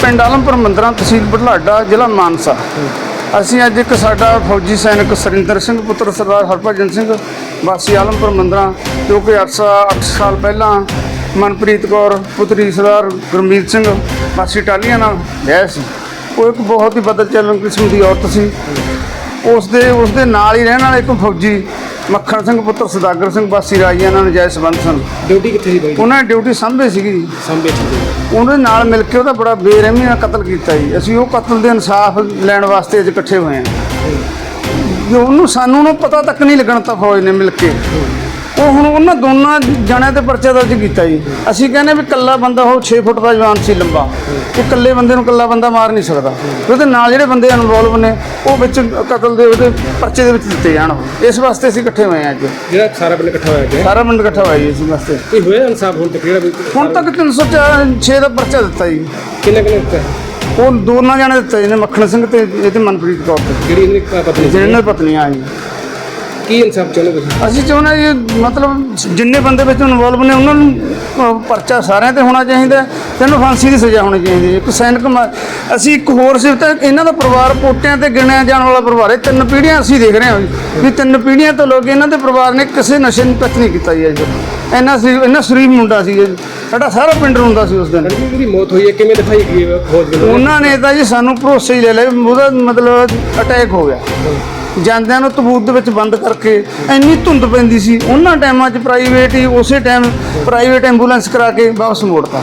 ਪਿੰਡ ਆਲਮਪੁਰ ਮੰਦਰਾਂ ਤਹਿਸੀਲ ਬੁਢਲਾਡਾ ਜ਼ਿਲ੍ਹਾ ਮਾਨਸਾ। ਅਸੀਂ ਅੱਜ ਇੱਕ ਸਾਡਾ ਫੌਜੀ ਸੈਨਿਕ ਸਰਿੰਦਰ ਸਿੰਘ ਪੁੱਤਰ ਸਰਦਾਰ ਹਰਭਜਨ ਸਿੰਘ ਵਾਸੀ ਆਲਮਪੁਰ ਮੰਦਰਾਂ ਜੋ ਕਿ 8 ਸਾਲ ਸਾਲ ਪਹਿਲਾਂ ਮਨਪ੍ਰੀਤ ਕੌਰ ਪੁੱਤਰੀ ਸਰਦਾਰ ਗੁਰਮੀਤ ਸਿੰਘ ਵਾਸੀ ਟਾਲੀਆਂ ਨਾਲ ਵਿਆਹ ਸੀ ਉਹ ਇੱਕ ਬਹੁਤ ਹੀ ਬਦਲ ਚੱਲਣ ਕਿਸਮ ਦੀ ਔਰਤ ਸੀ। ਉਸ ਦੇ ਉਸ ਦੇ ਨਾਲ ਹੀ ਰਹਿਣ ਵਾਲਾ ਇੱਕ ਫੌਜੀ ਮੱਖਣ ਸਿੰਘ ਪੁੱਤਰ ਸਦਾਗਰ ਸਿੰਘ ਵਾਸੀ ਰਾਜਿਆਂ ਨਾਲ ਨਜਾਇਜ਼ ਸੰਬੰਧ ਸਨ। ਡਿਊਟੀ ਕਿੱਥੇ ਸੀ ਬਾਈ? ਉਹਨਾਂ ਨੇ ਡਿਊਟੀ ਸਾਂਭੇ ਸੀਗੀ ਜੀ। ਸੰਭੇ ਚ ਉਹਦੇ ਨਾਲ ਮਿਲ ਕੇ ਉਹਦਾ ਬੜਾ ਬੇਰਹਿਮੀ ਨਾਲ ਕਤਲ ਕੀਤਾ ਜੀ। ਅਸੀਂ ਉਹ ਕਤਲ ਦੇ ਇਨਸਾਫ ਲੈਣ ਵਾਸਤੇ ਅੱਜ ਇਕੱਠੇ ਹੋਏ ਹਾਂ। ਜੋ ਉਹਨੂੰ ਸਾਨੂੰ ਨੂੰ ਪਤਾ ਤੱਕ ਨਹੀਂ ਲੱਗਣ ਤਾਂ ਫੌਜ ਨੇ ਮਿਲ ਕੇ। ਉਹ ਹੁਣ ਉਹਨਾਂ ਦੋਨਾਂ ਜਣਿਆਂ ਤੇ ਪਰਚਾ ਦਰਜ ਕੀਤਾ ਜੀ। ਅਸੀਂ ਕਹਿੰਦੇ ਵੀ ਕੱਲਾ ਬੰਦਾ ਉਹ 6 ਫੁੱਟ ਦਾ ਜਵਾਨ ਸੀ ਲੰਬਾ। ਉਹ ਇਕੱਲੇ ਬੰਦੇ ਨੂੰ ਕੱਲਾ ਬੰਦਾ ਮਾਰ ਨਹੀਂ ਸਕਦਾ। ਉਹਦੇ ਨਾਲ ਜਿਹੜੇ ਬੰਦੇ ਇਨਵੋਲਵ ਨੇ ਉਹ ਵਿੱਚ ਕਤਲ ਦੇ ਉਹਦੇ ਪਰਚੇ ਦੇ ਵਿੱਚ ਦਿੱਤੇ ਜਾਣ। ਇਸ ਵਾਸਤੇ ਅਸੀਂ ਇਕੱਠੇ ਹੋਏ ਹਾਂ ਅੱਜ। ਜਿਹੜਾ ਸਾਰਾ ਪਿੰਡ ਇਕੱਠਾ ਹੋਇਆ ਗਿਆ ਸਾਰਾ ਪਿੰਡ ਇਕੱਠਾ ਹੋਇਆ ਜੀ ਇਸ ਵਾਸਤੇ। ਕੋਈ ਹੋਇਆ ਇਨਸਾਫ ਹੁਣ ਤੱਕ ਜਿਹੜਾ ਹੁਣ ਤੱਕ 306 ਦਾ ਪਰਚਾ ਦਿੱਤਾ ਜੀ। ਕਿੰਨੇ ਕਿੰਨੇ ਦਿੱਤਾ? ਉਹ ਦੋਨਾਂ ਜਾਣੇ ਦਿੱਤੇ ਜਿਹਨੇ ਮੱਖਣ ਸਿੰਘ ਤੇ ਇਹ ਤੇ ਮਨਪ੍ਰੀਤ ਕੌਰ ਤੇ। ਜਿਹੜੀ ਇਹਦੀ ਪਤਨੀ? ਜਿਹਨਾਂ ਦੀ ਪਤਨੀਆਂ ਆਈ ਕੀ ਇਨਸਾਫ ਤੁਸੀਂ? ਅਸੀਂ ਚਾਹੁੰਦੇ ਜੀ ਮਤਲਬ ਜਿੰਨੇ ਬੰਦੇ ਵਿੱਚ ਇਨਵੋਲਵ ਨੇ ਉਹਨਾਂ ਨੂੰ ਅਹ, ਪਰਚਾ ਸਾਰਿਆਂ ਤੇ ਹੋਣਾ ਚਾਹੀਦਾ ਤੇ ਇਹਨੂੰ ਫਾਂਸੀ ਦੀ ਸਜ਼ਾ ਹੋਣੀ ਚਾਹੀਦੀ ਹੈ। ਇੱਕ ਸੈਨਿਕ ਮ- ਅਸੀਂ ਇੱਕ ਹੋਰ ਸਿਫਤ ਹੈ ਇਹਨਾਂ ਦਾ ਪਰਿਵਾਰ ਪੋਟਿਆਂ ਤੇ ਗਿਣਿਆ ਜਾਣ ਵਾਲਾ ਪਰਿਵਾਰ ਹੈ। ਤਿੰਨ ਪੀੜ੍ਹੀਆਂ ਅਸੀਂ ਦੇਖ ਰਹੇ ਹਾਂ ਜੀ ਵੀ ਤਿੰਨ ਪੀੜ੍ਹੀਆਂ ਤੋਂ ਲੋਕ ਇਹਨਾਂ ਦੇ ਪਰਿਵਾਰ ਨੇ ਕਿਸੇ ਨਸ਼ੇ ਨੂੰ ਟੱਚ ਨਹੀਂ ਕੀਤਾ ਜੀ ਅੱਜ। ਇੰਨਾ ਸੀ ਇੰਨਾ ਸ਼ਰੀਫ ਮੁੰਡਾ ਸੀ ਜੀ। ਸਾਡਾ ਸਾਰਾ ਪਿੰਡ ਰੋਂਦਾ ਸੀ ਉਸ ਦਿਨ। ਦੀ ਮੌਤ ਹੋਈ ਹੈ ਕਿਵੇਂ ਦਿਖਾਈ ਗਈ ਹੈ? ਉਹਨਾਂ ਨੇ ਤਾਂ ਜੀ ਸਾਨੂੰ ਭਰੋਸੇ ਹੀ ਲੈ ਲਿਆ ਵੀ ਉਹਦਾ ਮਤਲਬ ਅਟੈਕ ਹੋ ਗਿਆ। ਜਾਂਦਿਆਂ ਨੂੰ ਤਬੂਤ ਦੇ ਵਿੱਚ ਬੰਦ ਕਰਕੇ ਇੰਨੀ ਧੁੰਦ ਪੈਂਦੀ ਸੀ। ਉਹਨਾਂ ਟਾਈਮਾਂ 'ਚ ਪ੍ਰਾਈਵੇਟ ਹੀ ਉਸੇ ਟਾਈਮ ਪ੍ਰਾਈਵੇਟ ਐਂਬੂਲੈਂਸ ਕਰਾ ਕੇ ਵਾਪਸ ਮੋੜਤਾ।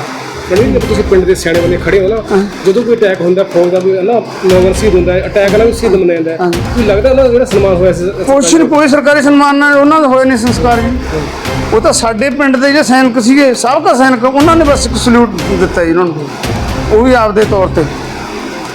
ਲੜਕੀ ਜਦੋਂ ਤੁਸੀਂ ਪਿੰਡ ਦੇ ਸਿਆਣੇ ਬੰਦੇ ਖੜੇ ਹੋ ਨਾ ਜਦੋਂ ਕੋਈ ਅਟੈਕ ਹੁੰਦਾ ਫੌਜ ਦਾ ਕੋਈ ਨਾ ਨੌਵਨ ਸ਼ਹੀਦ ਹੁੰਦਾ ਹੈ ਅਟੈਕ ਵਾਲਾ ਵੀ ਸ਼ਹੀਦ ਮੰਨਿਆ ਜਾਂਦਾ ਹੈ। ਕੋਈ ਲੱਗਦਾ ਉਹਨਾਂ ਦਾ ਜਿਹੜਾ ਸਨਮਾਨ ਹੋਇਆ ਸੀ? ਕੁਛ ਨੀ, ਕੋਈ ਸਰਕਾਰੀ ਸਨਮਾਨ ਨਾਲ ਉਹਨਾਂ ਦਾ ਹੋਏ ਨਹੀਂ ਸੰਸਕਾਰ ਜੀ। ਉਹ ਤਾਂ ਸਾਡੇ ਪਿੰਡ ਦੇ ਜਿਹੜੇ ਸੈਨਿਕ ਸੀਗੇ ਸਾਬਕਾ ਸੈਨਿਕ ਉਹਨਾਂ ਨੇ ਬਸ ਇੱਕ ਸਲੂਟ ਦਿੱਤਾ ਜੀ ਉਹਨਾਂ ਨੂੰ। ਉਹ ਵੀ ਆਪਦੇ ਤੌਰ ਤੇ।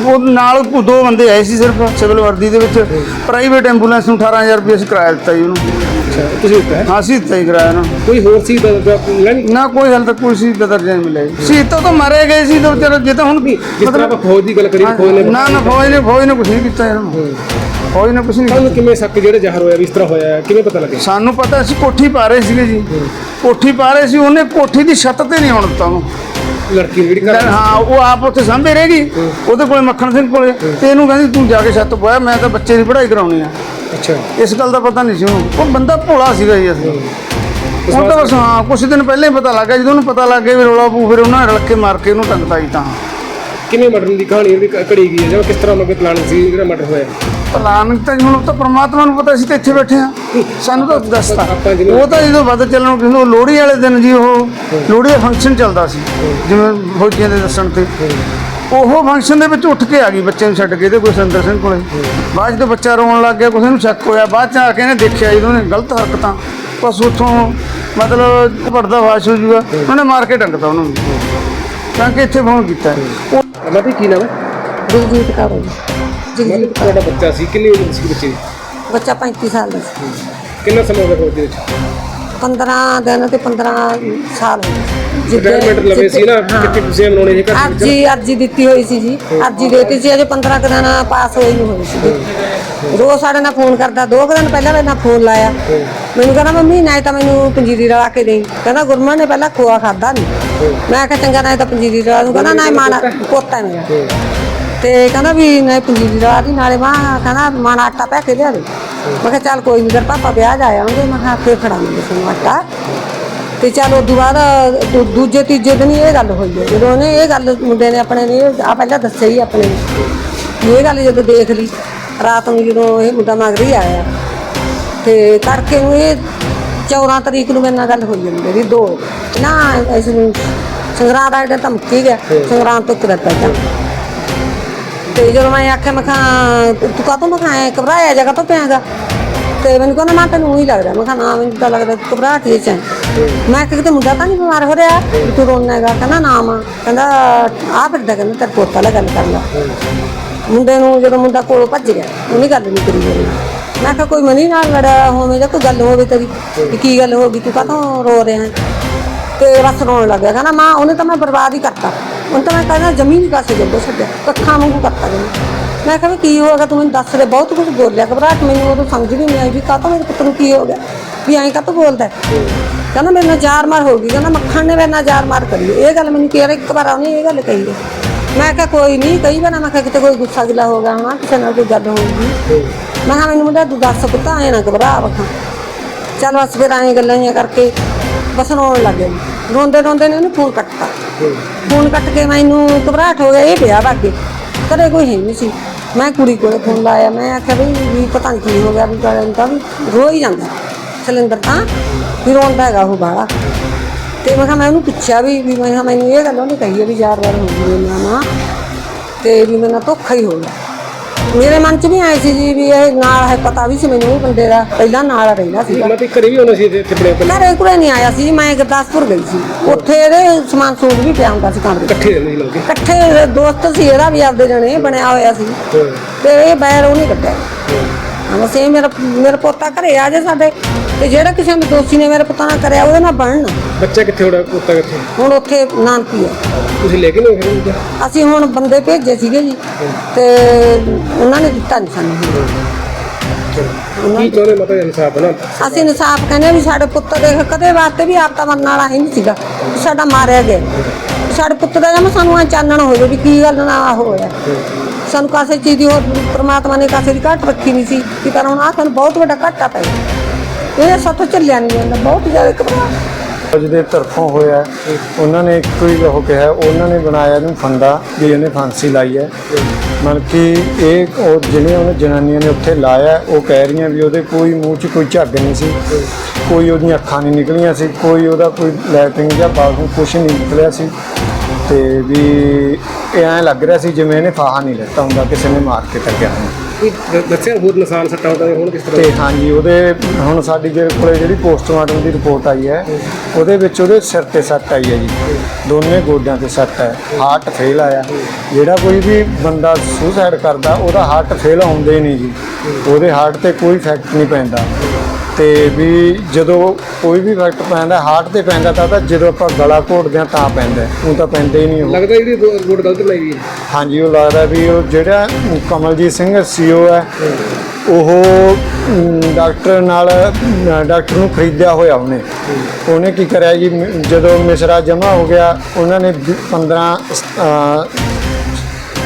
ਉਹ ਨਾਲ ਕੋ- ਦੋ ਬੰਦੇ ਆਏ ਸੀ ਸਿਰਫ ਸਿਵਲ ਵਰਦੀ ਦੇ ਵਿੱਚ। ਪ੍ਰਾਈਵੇਟ ਐਂਬੂਲੈਂਸ ਨੂੰ 18000 ਰੁਪਏ ਅਸੀਂ ਕਿਰਾਇਆ ਦਿੱਤਾ ਜੀ ਉਹਨੂੰ। ਅੱਛਾ ਤੁਸੀਂ ਦਿੱਤਾ ਹੈ? ਹਾਂ ਅਸੀਂ ਦਿੱਤਾ ਜੀ ਕਿਰਾਇਆ ਨੂੰ ਕੋਈ ਹੋਰ ਸੀ ਦਾ ਦਾ ਮਿਲਿਆ ਨਹੀਂ? ਨਾ ਕੋਈ ਹਾਲ ਤੱਕ ਕੋਈ ਸੀ ਦਰਜਾ ਨਹੀਂ ਮਿਲਿਆ ਜੀ। ਸੀ ਤਾਂ ਤਾਂ ਮਾਰੇ ਗਏ ਸੀ ਤਾਂ ਚਲੋ ਜੇ ਤਾਂ ਹੁਣ ਜਿਸ ਤਰ੍ਹਾਂ ਆਪਾਂ ਫੌਜ ਦੀ ਗੱਲ ਕਰੀਏ ਫੌਜ ਨੇ ਨਾ ਨਾ ਫੌਜ ਨੇ ਫੌਜ ਨੇ ਕੁਝ ਨਹੀਂ ਕੀਤਾ ਇਹਨਾਂ ਨੂੰ। ਫੌਜ ਨੇ ਕੁਝ ਨਹੀਂ ਕੀਤਾ। ਤੁਹਾਨੂੰ ਕਿਵੇਂ ਸ਼ੱਕ ਜਿਹੜੇ ਜ਼ਾਹਰ ਹੋਇਆ ਵੀ ਇਸ ਤਰ੍ਹਾਂ ਹੋਇਆ ਹੈ, ਕਿਵੇਂ ਪਤਾ ਲੱਗਿਆ? ਸਾਨੂੰ ਪਤਾ ਸੀ ਕੋਠੀ ਪਾ ਰਹੇ ਸੀਗੇ ਜੀ। ਕੋਠੀ ਪਾ ਰਹੇ ਸੀ ਉਹਨੇ ਕੋਠੀ ਦੀ ਛੱਤ ਤੇ ਨਹੀਂ ਆਉਣ ਦਿੱਤਾ ਉਹਨੂੰ। ਲੜਕੀ ਜਿਹੜੀ ਲੈ, ਘਰ ਹਾਂ ਉਹ ਆਪ ਉੱਥੇ ਸਾਂਭੇ ਰਹਿ ਗਈ। ਉਹਦੇ ਕੋਲੇ ਮੱਖਣ ਸਿੰਘ ਕੋਲੇ। ਤੇ ਇਹਨੂੰ ਕਹਿੰਦੀ ਤੂੰ ਜਾ ਕੇ ਛੱਤ ਪਾਇਆ ਮੈਂ ਤਾਂ ਬੱਚੇ ਦੀ ਪੜ੍ਹਾਈ ਕਰਾਉਣੀ ਆ। ਅੱਛਾ। ਇਸ ਗੱਲ ਦਾ ਪਤਾ ਨਹੀਂ ਸੀ ਉਹਨੂੰ। ਉਹ ਬੰਦਾ ਭੋਲਾ ਸੀਗਾ ਜੀ ਅਸੀਂ। ਉਹ ਤਾਂ ਬਸ ਹਾਂ ਕੁਛ ਦਿਨ ਪਹਿਲਾਂ ਹੀ ਪਤਾ ਲੱਗ ਗਿਆ। ਜਦੋਂ ਉਹਨੂੰ ਪਤਾ ਲੱਗ ਗਿਆ ਵੀ ਰੌਲਾ ਪੂ ਫਿਰ ਉਹਨਾਂ ਰਲ ਕੇ ਮਾਰ ਕੇ ਉਹਨੂੰ ਟੰਗਤਾ ਜੀ ਤਾਂ। ਕਿਵੇਂ ਮਰਡਰ ਦੀ ਕਹਾਣੀ ਇਹਦੀ ਘੜੀ ਗਈ ਹੈ? ਜਾਂ ਕਿਸ ਤਰ੍ਹਾਂ ਦੇ ਪਲਾਨ ਸੀ ਜਿਹੜਾ ਮਰਡਰ ਹੋਇਆ? ਪਲਾਨ ਤਾਂ ਹੁਣ ਤਾਂ ਪ੍ਰਮਾਤਮਾ ਨੂੰ ਪਤਾ ਸੀ ਤੇ ਇੱਥੇ ਬੈਠੇ ਆ। ਸਾਨੂੰ ਤਾਂ ਦੱਸਤਾ। ਉਹ ਤਾਂ ਜਦੋਂ ਵੱਧ ਚੱਲਣ ਕਿਸੇ ਨੂੰ ਲੋਹੜੀ ਵਾਲੇ ਦਿਨ ਜੀ ਉਹ ਲੋਹੜੀ ਦਾ ਫੰਕਸ਼ਨ ਚੱਲਦਾ ਸੀ ਜਿਵੇਂ ਫੌਜੀਆਂ ਦੇ ਦੱਸਣ ਤੇ। ਉਹ ਫੰਕਸ਼ਨ ਦੇ ਵਿੱਚ ਉੱਠ ਕੇ ਆ ਗਈ ਬੱਚੇ ਨੂੰ ਛੱਡ ਕੇ ਤੇ ਕੋਈ ਸੰਦਰ ਸਿੰਘ ਕੋਲੇ। ਬਾਅਦ 'ਚ ਜਦੋਂ ਬੱਚਾ ਰੋਣ ਲੱਗ ਗਿਆ ਕਿਸੇ ਨੂੰ ਸ਼ੱਕ ਹੋਇਆ। ਬਾਅਦ ਚ ਆ ਕੇ ਇਹਨੇ ਦੇਖਿਆ ਜਦੋਂ ਉਹਨੇ ਗਲਤ ਹਰਕਤਾਂ ਬਸ ਉੱਥੋਂ ਮਤਲਬ ਪਰਦਾ ਵਾਸ਼ ਹੋ ਜੂਗਾ। ਉਹਨੇ ਮਾਰ ਕੇ ਡੰਗਤਾ ਉਹਨੂੰ। ਤਾਂ ਕਿ ਇੱਥੇ ਫੋਨ ਕੀਤਾ। ਉਹ ਮਾਤੀ ਕੀ ਨਾਮ ਹੈ? ਦਿਲਜੀਤ ਕੌਰ ਮਾਤੀ ਜਗਜੀਤ ਤੁਹਾਡਾ ਬੱਚਾ ਸੀ ਕਿੰਨੀ ਉਮਰ ਸੀ ਬੱਚੇ ਦੀ? ਬੱਚਾ 35 ਸਾਲ ਦਾ ਸੀ। ਕਿੰਨਾ ਸਮਾਂ ਹੋ ਗਿਆ ਫੌਜ ਦੇ ਵਿੱਚ? 15 ਦਿਨ ਤੇ 15 ਸਾਲ ਹੋ ਗਏ। ਰਿਟਾਇਰਮੈਂਟ ਲਵੇ ਸੀ ਨਾ ਕਿੱਥੇ ਤੁਸੀਂ ਬਣਾਉਣੇ ਸੀ ਘਰ ਦੇ ਵਿੱਚ? ਅਰਜੀ ਅਰਜੀ ਦਿੱਤੀ ਹੋਈ ਸੀ ਜੀ। ਅਰਜੀ ਦੇਤੀ ਸੀ ਅਜੇ 15 ਕੁ ਦਿਨ ਪਾਸ ਹੋਈ ਨਹੀਂ ਹੋਈ ਸੀ ਰੋਜ਼ ਸਾਡੇ ਨਾਲ ਫੋਨ ਕਰਦਾ ਦੋ ਕੁ ਦਿਨ ਪਹਿਲਾਂ ਮੇਰੇ ਨਾਲ ਫੋਨ ਲਾਇਆ। ਮੈਨੂੰ ਕਹਿੰਦਾ ਮੰਮੀ ਨਾ ਤਾਂ ਮੈਨੂੰ ਪੰਜੀਰੀ ਰਲਾ ਕੇ ਦੇਈ। ਕਹਿੰਦਾ ਗੁਰਮਨ ਨੇ ਪਹਿਲਾਂ ਖੋਆ ਖਾਦਾ ਨਹੀਂ ਮੈਂ ਕਿਹਾ ਚੰਗਾ ਨਾ ਤਾਂ ਪੰਜੀਰੀ ਰਲਾ ਦੂੰ। ਕਹਿੰਦਾ ਨਾ ਇਹ ਮਾਣਾ ਪੋਤਾ ਹੈ ਮੇਰਾ। ਤੇ ਕਹਿੰਦਾ ਵੀ ਨਾ ਪੰਜੀਰੀ ਰਲਾ ਦੀ ਨਾਲੇ ਮਾਂ ਕਹਿੰਦਾ ਮਾਣਾ ਆਟਾ ਪੈ ਕੇ ਲਿਆ ਦੇ। ਮੈਂ ਕਿਹਾ ਚੱਲ ਕੋਈ ਨਹੀਂ ਤੇਰੇ ਪਾਪਾ ਵਿਆਹ ਜਾ ਆਉਂਦੇ ਮੈਂ ਕਿਹਾ ਫੇਰ ਖੜਾਂਗੇ ਤੁਹਾਨੂੰ ਆਟਾ। ਤੇ ਚਲ ਉਦੋਂ ਬਾਅਦ ਦੂ- ਦੂਜੇ ਤੀਜੇ ਦਿਨ ਹੀ ਇਹ ਗੱਲ ਹੋਈ ਹੈ। ਜਦੋਂ ਉਹਨੇ ਇਹ ਗੱਲ ਮੁੰਡੇ ਨੇ ਆਪਣੇ ਨੇ ਆ ਪਹਿਲਾਂ ਦੱਸਿਆ ਹੀ ਆਪਣੇ ਨੇ। ਵੀ ਇਹ ਗੱਲ ਜਦੋਂ ਦੇਖ ਲਈ ਰਾਤ ਨੂੰ ਜਦੋਂ ਇਹ ਮੁੰਡਾ ਮਗਰੀ ਆਇਆ। ਤੇ ਤੜਕੇ ਨੂੰ ਇਹ 14 ਤਰੀਕ ਨੂੰ ਮੇਰੇ ਨਾਲ ਗੱਲ ਹੋਈ ਹੈ ਮੇਰੀ ਦੋ ਨਾ ਇਸ ਨੂੰ ਸੰਗਰਾਂਦ ਆਇਆ ਧਮਕੀ ਗਿਆ ਸੰਗਰਾਂਦ ਤੋਂ ਤੁਰਤ ਪੈ ਤੇ ਜਦੋਂ ਮੈਂ ਆਖਿਆ, ਮੈਂ ਕਿਹਾ, ਤੂੰ ਕਾਹਤੋਂ ਮੈਂ ਕਿਹਾ, ਐਂ ਘਬਰਾਇਆ ਜਗਾ ਤੋਂ ਪਿਆਗਾ ਤੇ ਮੈਨੂੰ ਕਹਿੰਦਾ, ਮੈਂ, ਤੈਨੂੰ ਹੀ ਲੱਗਦਾ। ਮੈਂ ਕਿਹਾ, ਨਾ, ਮੈਨੂੰ ਤਾਂ ਲੱਗਦਾ ਘਬਰਾਹਟ ਵਿੱਚ ਹੈ। ਮੈਂ ਕਿਹਾ, ਕਿਤੇ ਮੁੰਡਾ ਤਾਂ ਨਹੀਂ ਬਿਮਾਰ ਹੋ ਰਿਹਾ? ਵੀ ਤੂੰ ਰੋਣਾ ਹੈਗਾ? ਕਹਿੰਦਾ, ਨਾ, ਮਾਂ। ਕਹਿੰਦਾ ਆ ਫਿਰਦਾ ਕਹਿੰਦਾ, ਤੇਰੇ ਪੋਤਾ ਨਾਲ ਗੱਲ ਕਰ ਲਾ। ਮੁੰਡੇ ਨੂੰ ਜਦੋਂ ਮੁੰਡਾ ਕੋਲੋਂ ਭੱਜ ਗਿਆ, ਉਹਨੇ ਗੱਲ ਨਹੀਂ ਕਰੀ ਮੇਰੀ ਮੈਂ ਕਿਹਾ, ਕੋਈ ਮਨੀ ਨਾਲ ਲੜਿਆ ਹੋਵੇ ਜਾਂ ਕੋਈ ਗੱਲ ਹੋਵੇ ਤੇਰੀ, ਵੀ ਕੀ ਗੱਲ ਹੋ ਗਈ? ਤੂੰ ਕਾਹਤੋਂ ਰੋ ਰਿਹਾ ਹੈ? ਤੇ ਬਸ ਰੋਣ ਲੱਗ ਗਿਆ। ਕਹਿੰਦਾ, ਮਾਂ, ਉਹਨੇ ਤਾਂ ਮੈਂ ਬਰਬਾਦ ਹੀ ਕਰਤਾ। ਹੁਣ ਤਾਂ ਮੈਂ ਕਹਿੰਦਾ ਜ਼ਮੀਨ ਕਾਸੇ ਜੱਬੋ ਛੱਡਿਆ ਕੱਖਾਂ ਵਾਂਗੂ ਕਰਤਾ ਜੀ ਮੈਂ ਕਿਹਾ ਵੀ ਕੀ ਹੋ ਗਿਆ, ਤੂੰ ਮੈਨੂੰ ਦੱਸ ਦੇ, ਬਹੁਤ ਕੁਝ ਬੋਲਿਆ, ਘਬਰਾਹਟ ਮੈਨੂੰ ਉਦੋਂ ਸਮਝ ਵੀ ਨਹੀਂ ਆਈ ਵੀ ਕਾਹਤੋਂ ਮੇਰੇ ਪੁੱਤ ਨੂੰ ਕੀ ਹੋ ਗਿਆ, ਵੀ ਐਂ ਕਾਹਤੋਂ ਬੋਲਦਾ ਕਹਿੰਦਾ ਮੇਰੇ ਨਾਲ ਜਾਰ ਮਾਰ ਹੋ ਗਈ, ਕਹਿੰਦਾ ਮੱਖਣ ਨੇ ਮੇਰੇ ਨਾਲ ਜਾਰ ਮਾਰ ਕਰੀ। ਇਹ ਗੱਲ ਮੈਨੂੰ ਕਿਹਾ ਇੱਕ ਵਾਰ ਉਹਨੇ ਇਹ ਗੱਲ ਕਹੀ ਹੈ। ਮੈਂ ਕਿਹਾ ਕੋਈ ਨਹੀਂ, ਕਈ ਵਾਰ ਮੈਂ ਕਿਹਾ ਕਿਤੇ ਕੋਈ ਗੁੱਸਾ ਗਿਲਾ ਹੋ ਗਿਆ ਹਾਂ ਕਿਸੇ ਨਾਲ ਕੋਈ ਗੱਲ ਹੋਊਗੀ। ਮੈਂ ਕਿਹਾ ਮੈਨੂੰ ਮੁੰਡਾ ਤੂੰ ਦੱਸ ਪੁੱਤਾਂ, ਐ ਨਾ ਘਬਰਾ, ਵਖਾਂ। ਚੱਲ ਬਸ ਫਿਰ ਐਂ ਗੱਲਾਂ ਜਿਹੀਆਂ ਕਰਕੇ ਬਸ ਰੋਣ ਲੱਗ ਗਈ ਰੋਂਦੇ ਰੋਂਦੇ ਨੇ ਉਹਨੇ ਫੋਨ ਕੱਟਤਾ। ਫੋਨ ਕੱਟ ਕੇ ਮੈਨੂੰ ਘਬਰਾਹਟ ਹੋ ਗਿਆ, ਇਹ ਪਿਆ ਵਾਗੇ ਕਦੇ ਕੋਈ ਹੈ ਨਹੀਂ ਸੀ। ਮੈਂ ਕੁੜੀ ਕੋਲੇ ਫੋਨ ਲਾਇਆ, ਮੈਂ ਆਖਿਆ ਵੀ ਵੀ ਪਤਾ ਨਹੀਂ ਕੀ ਹੋ ਗਿਆ, ਵੀ ਕਰਨ ਤਾਂ ਵੀ ਰੋ ਹੀ ਜਾਂਦਾ। ਸਿਲੰਡਰ ਤਾਂ ਵੀ ਰੋਂਦਾ ਹੈਗਾ ਉਹ ਬਾਹਲਾ। ਤੇ ਮੈਂ ਕਿਹਾ ਮੈਂ ਉਹਨੂੰ ਪੁੱਛਿਆ ਵੀ ਵੀ ਮੈਂ ਕਿਹਾ ਮੈਨੂੰ ਇਹ ਗੱਲ ਉਹਨੇ ਕਹੀ ਹੈ ਵੀ ਯਾਰ ਵਾਰ ਹੋ ਗਈ ਮੇਰੇ ਨਾਲ ਤੇ ਵੀ ਮੇਰੇ ਨਾਲ ਧੋਖਾ ਹੀ ਹੋ ਗਿਆ। ਮੇਰੇ ਮਨ 'ਚ ਵੀ ਆਏ ਸੀ ਜੀ ਵੀ ਇਹ ਨਾਲ ਹੈ ਪਤਾ ਵੀ ਸੀ ਮੈਨੂੰ ਉਹ ਬੰਦੇ ਦਾ ਪਹਿਲਾਂ ਨਾਲ ਰਹਿੰਦਾ ਸੀ। ਮੈਂ ਤੇ ਘਰੇ ਵੀ ਆਉਣਾ ਸੀ ਇੱਥੇ ਇੱਥੇ ਆਪਣੇ ਕੋਲ। ਘਰੇ ਕੋਲੇ ਨਹੀਂ ਆਇਆ ਸੀ ਮੈਂ ਗੁਰਦਾਸਪੁਰ ਗਈ ਸੀ। ਉੱਥੇ ਇਹਦੇ ਸਮਾਨ ਸੂਟ ਵੀ ਪਿਆ ਹੁੰਦਾ ਸੀ ਕੰਮ ਦੇ ਇਕੱਠੇ ਰਹਿੰਦੇ ਸੀ ਲੋਕ। ਇਕੱਠੇ ਦੋਸਤ ਸੀ ਇਹਦਾ ਵੀ ਆਪਦੇ ਜਣੇ ਬਣਿਆ ਹੋਇਆ ਸੀ। ਤੇ ਇਹ ਬੈਰ ਉਹ ਨਹੀਂ ਕੱਢਿਆ। ਹਾਂ ਸੇ ਮੇਰਾ ਮੇਰਾ ਪੋਤਾ ਘਰੇ ਆ ਜੇ ਸਾਡੇ। ਤੇ ਜਿਹੜਾ ਕਿਸੇ ਨੂੰ ਦੋਸ਼ੀ ਨੇ ਮੇਰੇ ਪੁੱਤਾਂ ਨਾਲ ਕਰਿਆ ਉਹਦੇ ਨਾਲ ਬਣਨ। ਬੱਚਾ ਕਿੱਥੇ ਹੋੜਾ ਕੁੱਤਾ ਕਿੱਥੇ? ਹੁਣ ਉੱਥੇ ਨਾਨਕੀ ਆ। ਤੁਸੀਂ ਲੈ ਕੇ ਨਹੀਂ ਗਏ ਉਹਨੂੰ? ਅਸੀਂ ਹੁਣ ਬੰਦੇ ਭੇਜੇ ਸੀਗੇ ਜੀ ਤੇ ਉਹਨਾਂ ਨੇ ਦਿੱਤਾ ਨਹੀਂ ਸਾਨੂੰ। ਕੀ ਚਾਹੁੰਦੇ ਮਤਾ ਇਨਸਾਫ ਨਾ ਅਸੀਂ ਇਨਸਾਫ ਕਹਿੰਦੇ ਹਾਂ ਵੀ ਸਾਡੇ ਪੁੱਤ ਦੇਖ ਕਦੇ ਵਾਸਤੇ ਵੀ ਆਪ ਤਾਂ ਮਰਨ ਵਾਲਾ ਹੀ ਨਹੀਂ ਸੀਗਾ ਵੀ ਸਾਡਾ ਮਾਰਿਆ ਗਿਆ। ਸਾਡੇ ਪੁੱਤ ਦਾ ਜਮ ਸਾਨੂੰ ਐ ਚਾਨਣ ਹੋ ਜਾਵੇ ਵੀ ਕੀ ਗੱਲ ਨਾ ਹੋਇਆ। ਸਾਨੂੰ ਕਾਸੇ ਚੀਜ਼ ਦੀ ਹੋਰ ਪ੍ਰਮਾਤਮਾ ਨੇ ਕਾਸੇ ਦੀ ਘਾਟ ਰੱਖੀ ਨਹੀਂ ਸੀ, ਕਿ ਤਾਂ ਹੁਣ ਆ ਸਾਨੂੰ ਬਹੁਤ ਵੱਡਾ ਘਾਟਾ ਪੈ ਗਿਆ। ਇਹ ਸਾਥੋਂ ਚੱਲਿਆ ਨਹੀਂ ਜਾਂਦਾ, ਬਹੁਤ ਜ਼ਿਆਦਾ ਘਬਰਾ ਫੌਜ ਦੇ ਤਰਫੋਂ ਹੋਇਆ ਉਹਨਾਂ ਨੇ ਇੱਕੋ ਉਹ ਕਿਹਾ, ਉਹਨਾਂ ਨੇ ਬਣਾਇਆ ਇਹਨੂੰ ਫੰਦਾ, ਵੀ ਇਹਨੇ ਫਾਂਸੀ ਲਾਈ ਹੈ। ਮਤਲਬ ਕਿ ਇਹ ਉਹ ਜਿਹਨੇ ਉਹਨੇ ਜਨਾਨੀਆਂ ਨੇ ਉੱਥੇ ਲਾਇਆ, ਉਹ ਕਹਿ ਰਹੀਆਂ ਵੀ ਉਹਦੇ ਕੋਈ ਮੂੰਹ 'ਚ ਕੋਈ ਝੱਗ ਨਹੀਂ ਸੀ, ਕੋਈ ਉਹਦੀਆਂ ਅੱਖਾਂ ਨਹੀਂ ਨਿਕਲੀਆਂ ਸੀ, ਕੋਈ ਉਹਦਾ ਕੋਈ ਲੈਟਰਿੰਗ ਜਾਂ ਬਾਥਰੂਮ ਕੁਛ ਨਹੀਂ ਨਿਕਲਿਆ ਸੀ। ਤੇ ਵੀ ਇਹ ਐਂ ਲੱਗ ਰਿਹਾ ਸੀ ਜਿਵੇਂ ਇਹਨੇ ਫਾਹਾ ਨਹੀਂ ਲੈਤਾ ਹੁੰਦਾ ਕਿਸੇ ਨੇ ਮਾਰ ਕੇ ਟੱਕਿਆ ਹੋਣਾ। ਕੋਈ ਦ- ਦੱਸਿਆ ਹੋਰ ਨਿਸ਼ਾਨ ਸੱਟਾਂ ਹੁੰਦਾ ਹੁਣ ਕਿਸ ਤਰ੍ਹਾਂ? ਤੇ ਹਾਂਜੀ ਉਹਦੇ ਹੁਣ ਸਾਡੀ ਜਿਹੜੇ ਕੋਲੇ ਜਿਹੜੀ ਪੋਸਟਮਾਰਟਮ ਦੀ ਰਿਪੋਰਟ ਆਈ ਹੈ ਉਹਦੇ ਵਿੱਚ ਉਹਦੇ ਸਿਰ ਤੇ ਸੱਟ ਆਈ ਹੈ ਜੀ। ਦੋਨੇ ਗੋਡਿਆਂ ਤੇ ਸੱਟ ਹੈ ਹਾਰਟ ਫੇਲ ਆਇਆ। ਜਿਹੜਾ ਕੋਈ ਵੀ ਬੰਦਾ ਸੁਸਾਈਡ ਕਰਦਾ ਉਹਦਾ ਹਾਰਟ ਫੇਲ ਆਉਂਦੇ ਨਹੀਂ ਜੀ। ਉਹਦੇ ਹਾਰਟ ਤੇ ਕੋਈ ਇਫੈਕਟ ਨਹੀਂ ਪੈਂਦਾ। ਤੇ ਵੀ ਜਦੋਂ ਕੋਈ ਵੀ ਇਫੈਕਟ ਪੈਂਦਾ ਹਾਰਟ ਤੇ ਪੈਂਦਾ ਤਾਂ ਤਾਂ ਜਦੋਂ ਆਪਾਂ ਗਲਾ ਘੋਟਦੇ ਹਾਂ ਤਾਂ ਪੈਂਦਾ ਉਹ ਤਾਂ ਪੈਂਦਾ ਹੀ ਨਹੀਂ ਉਹ। ਲੱਗਦਾ ਜਿਹੜੀ ਰਿਪੋਰਟ ਗਲਤ ਬਣਾਈ ਗਈ ਹੈ। ਹਾਂਜੀ ਉਹ ਲੱਗਦਾ ਵੀ ਉਹ ਜਿਹੜਾ ਕਮਲਜੀਤ ਸਿੰਘ ਸੀਓ ਹੈ ਉਹ ਡਾਕਟਰ ਨਾਲ ਡਾਕਟਰ ਨੂੰ ਖਰੀਦਿਆ ਹੋਇਆ ਉਹਨੇ। ਉਹਨੇ ਕੀ ਕਰਿਆ ਜੀ ਜਦੋਂ ਮਿਸਰਾ ਜਮਾ ਹੋ ਗਿਆ ਉਹਨਾਂ ਨੇ 15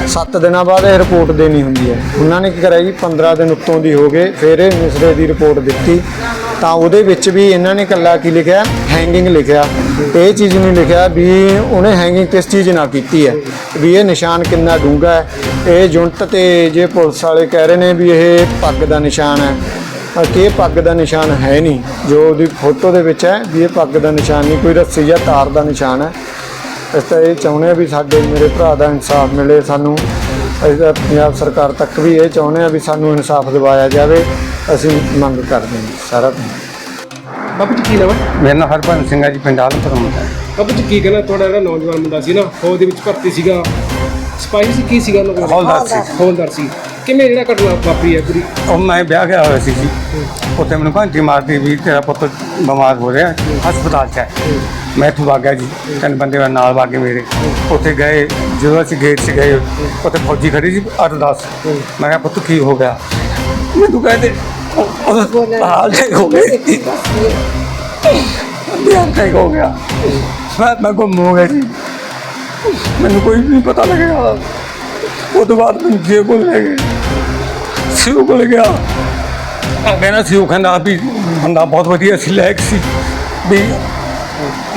ਸੱਤ ਦਿਨਾਂ ਬਾਅਦ ਇਹ ਰਿਪੋਰਟ ਦੇਣੀ ਹੁੰਦੀ ਹੈ। ਉਹਨਾਂ ਨੇ ਕੀ ਕਰਿਆ ਜੀ? 15 ਦਿਨ ਉੱਤੋਂ ਦੀ ਹੋ ਗਏ ਫਿਰ ਇਹ ਮਿਸਰੇ ਦੀ ਰਿਪੋਰਟ ਦਿੱਤੀ। ਤਾਂ ਉਹਦੇ ਵਿੱਚ ਵੀ ਇਹਨਾਂ ਨੇ ਇਕੱਲਾ ਕੀ ਲਿਖਿਆ? ਹੈਂਗਿੰਗ ਲਿਖਿਆ। ਇਹ ਚੀਜ਼ ਨਹੀਂ ਲਿਖਿਆ ਵੀ ਉਹਨੇ ਹੈਂਗਿੰਗ ਕਿਸ ਚੀਜ਼ ਨਾਲ ਕੀਤੀ ਹੈ? ਵੀ ਇਹ ਨਿਸ਼ਾਨ ਕਿੰਨਾ ਡੂੰਘਾ ਹੈ? ਇਹ ਯੂਨਿਟ ਤੇ ਜੇ ਪੁਲਿਸ ਵਾਲੇ ਕਹਿ ਰਹੇ ਨੇ ਵੀ ਇਹ ਪੱਗ ਦਾ ਨਿਸ਼ਾਨ ਹੈ। ਅ, ਕਿ ਇਹ ਪੱਗ ਦਾ ਨਿਸ਼ਾਨ ਹੈ ਨਹੀਂ? ਜੋ ਉਹਦੀ ਫੋਟੋ ਦੇ ਵਿੱਚ ਹੈ ਵੀ ਇਹ ਪੱਗ ਦਾ ਨਿਸ਼ਾਨ ਨਹੀਂ ਕੋਈ ਰੱਸੀ ਜਾਂ ਤਾਰ ਦਾ ਨਿਸ਼ਾਨ ਹੈ। ਇਸ ਤਾਂ ਇਹ ਚਾਹੁੰਦੇ ਆ ਵੀ ਸਾਡੇ ਮੇਰੇ ਭਰਾ ਦਾ ਇਨਸਾਫ ਮਿਲੇ ਸਾਨੂੰ। ਅਸੀਂ ਤਾਂ ਪੰਜਾਬ ਸਰਕਾਰ ਤੱਕ ਵੀ ਇਹ ਚਾਹੁੰਦੇ ਆ ਵੀ ਸਾਨੂੰ ਇਨਸਾਫ ਦਿਵਾਇਆ ਜਾਵੇ। ਅਸੀਂ ਮੰਗ ਕਰਦੇ ਹਾਂ ਸਾਰਾ ਬਾਪੂ ਜੀ ਕੀ ਨਾਮ ਹੈ? ਮੇਰਾ ਨਾਮ ਹਰਭਜਨ ਸਿੰਘ ਹੈ ਜੀ ਪਿੰਡ ਆਲਮਪੁਰ ਮੁੰਡਾ ਬਾਪੂ ਜੀ ਕੀ ਕਹਿਣਾ ਤੁਹਾਡਾ ਜਿਹੜਾ ਨੌਜਵਾਨ ਮੁੰਡਾ ਸੀ ਨਾ ਫੌਜ ਦੇ ਵਿੱਚ ਭਰਤੀ ਸੀਗਾ। ਸਿਪਾਹੀ ਸੀ ਕੀ ਸੀਗਾ ਕੋਲ? ਹੌਲਦਾਰ ਸੀ। ਹੌਲਦਾਰ ਸੀ। ਕਿਵੇਂ ਜਿਹੜਾ ਘਟਨਾ ਵਾਪਰੀ ਹੈ ਪੂਰੀ? ਉਹ ਮੈਂ ਵਿਆਹ ਗਿਆ ਹੋਇਆ ਸੀ ਜੀ। ਉੱਥੇ ਮੈਨੂੰ ਘੰਟੀ ਮਾਰਦੀ ਵੀ ਤੇਰਾ ਪੁੱਤ ਬਿਮਾਰ ਹੋ ਰਿਹਾ, ਹਸਪਤਾਲ 'ਚ ਹੈ। ਮੈਂ ਇੱਥੋਂ ਵਗ ਗਿਆ ਜੀ, ਤਿੰਨ ਬੰਦੇ ਮੇਰੇ ਨਾਲ ਵਗ ਗਏ ਮੇਰੇ। ਉੱਥੇ ਗਏ, ਜਦੋਂ ਅਸੀਂ ਗੇਟ 'ਚ ਗਏ, ਉੱਥੇ ਫੌਜੀ ਖੜੀ ਸੀ 8-10 ਮੈਂ ਕਿਹਾ, ਪੁੱਤ, ਕੀ ਹੋ ਗਿਆ? ਮੈਨੂੰ ਕਹਿੰਦੇ, ਉਹ- ਉਹਦਾ ਹਾਲ ਠੀਕ ਹੋ ਗਿਆ ਬਿਆਨ ਠੀਕ ਹੋ ਗਿਆ। ਮੈਂ ਮੈਂ ਗੁੰਮ ਹੋ ਗਿਆ ਜੀ। ਮੈਨੂੰ ਕੋਈ ਨਹੀਂ ਪਤਾ ਲੱਗਿਆ। ਉਹ ਤੋਂ ਬਾਅਦ ਮੈਨੂੰ ਜੇ ਕੋਲ ਲੈ ਗਏ। ਸਿਓ ਕੋਲ ਗਿਆ। ਕਹਿੰਦਾ ਸਿਓ ਕਹਿੰਦਾ ਵੀ ਬੰਦਾ ਬਹੁਤ ਵਧੀਆ ਸੀ ਲਾਇਕ ਸੀ। ਵੀ